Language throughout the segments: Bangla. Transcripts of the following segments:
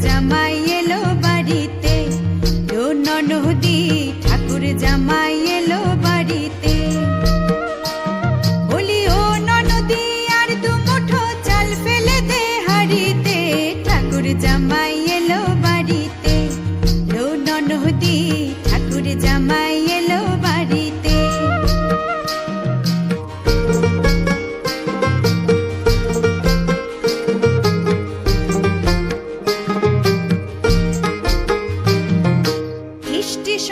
জামাই এলো বাড়িতে। নদী ঠাকুর জামাই এলো বাড়িতে। বলি, ও আর চাল ফেলে ঠাকুর জামাই এলো বাড়িতে। ও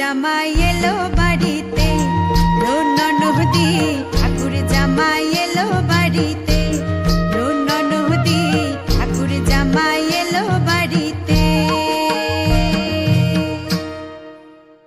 Am I yellow?